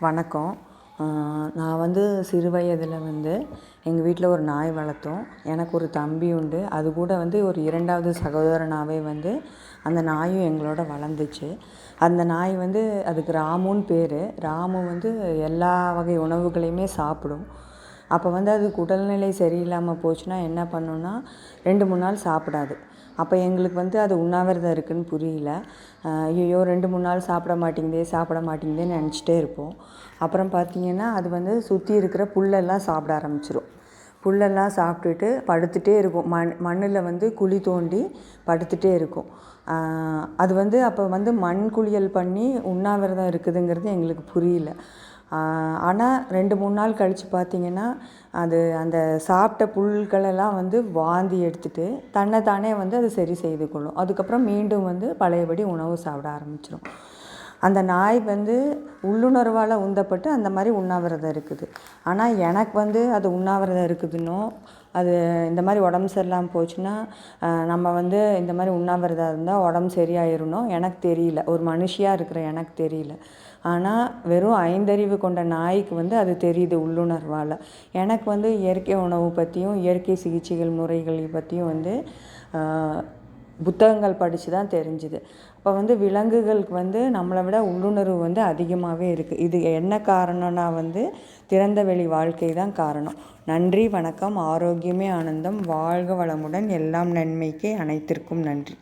வணக்கம். நான் வந்து சிறு வயதில் வந்து எங்கள் வீட்டில் ஒரு நாய் வளர்த்தோம். எனக்கு ஒரு தம்பி உண்டு. அது கூட வந்து ஒரு இரண்டாவது சகோதரனாகவே வந்து அந்த நாயும் எங்களோட வளர்ந்துச்சு. அந்த நாய் வந்து அதுக்கு ராமுன்னு பேர். ராமு வந்து எல்லா வகை உணவுகளையுமே சாப்பிடும். அப்போ வந்து அதுக்கு உடல்நிலை சரியில்லாமல் போச்சுன்னா என்ன பண்ணுன்னா ரெண்டு மூணு நாள் சாப்பிடாது. அப்போ எங்களுக்கு வந்து அது உண்ணாவிரதம் இருக்குதுன்னு புரியல. ஐயையோ ரெண்டு மூணு நாள் சாப்பிட மாட்டேங்குதே சாப்பிட மாட்டேங்குதேன்னு நினச்சிட்டே இருப்போம். அப்புறம் பார்த்திங்கன்னா அது வந்து சுற்றி இருக்கிற புல்லெல்லாம் சாப்பிட ஆரம்பிச்சிரும். புல்லெல்லாம் சாப்பிட்டுட்டு படுத்துகிட்டே இருக்கும். மண் மண்ணில் வந்து குழி தோண்டி படுத்துகிட்டே இருக்கும். அது வந்து அப்போ வந்து மண் குளியல் பண்ணி உண்ணாவிரதம் இருக்குதுங்கிறது எங்களுக்கு புரியல. ஆனால் ரெண்டு மூணு நாள் கழித்து பார்த்திங்கன்னா அது அந்த சாப்பிட்ட புல்களெல்லாம் வந்து வாந்தி எடுத்துகிட்டு தன்னை தானே வந்து அது சரி செய்து கொள்ளும். அதுக்கப்புறம் மீண்டும் வந்து பழையபடி உணவு சாப்பிட ஆரம்பிச்சிடும் அந்த நாய் வந்து உள்ளுணர்வால் உந்தப்பட்டு அந்த மாதிரி உண்ணாவிரதம் இருக்குது. ஆனால் எனக்கு வந்து அது உண்ணாவிரதம் இருக்குதுன்னோ அது இந்த மாதிரி உடம்பு சரியில்லாமல் போச்சுன்னா நம்ம வந்து இந்த மாதிரி உண்ணாவிரதம் இருந்தால் உடம்பு சரியாயிடணும் எனக்கு தெரியல. ஒரு மனுஷியாக இருக்கிற எனக்கு தெரியல. ஆனால் வெறும் ஐந்தறிவு கொண்ட நாய்க்கு வந்து அது தெரியுது உள்ளுணர்வால். எனக்கு வந்து இயற்கை உணவு பற்றியும் இயற்கை சிகிச்சைகள் முறைகள் பற்றியும் வந்து புத்தகங்கள் படித்து தான் தெரிஞ்சுது. அப்போ வந்து விலங்குகளுக்கு வந்து நம்மளை விட உள்ளுணர்வு வந்து அதிகமாகவே இருக்குது இது என்ன காரணம்னா வந்து திறந்த வெளி வாழ்க்கை தான் காரணம். நன்றி வணக்கம் ஆரோக்கியமே ஆனந்தம் வாழ்க வளமுடன் எல்லாம் நன்மைக்கே அனைத்திற்கும் நன்றி.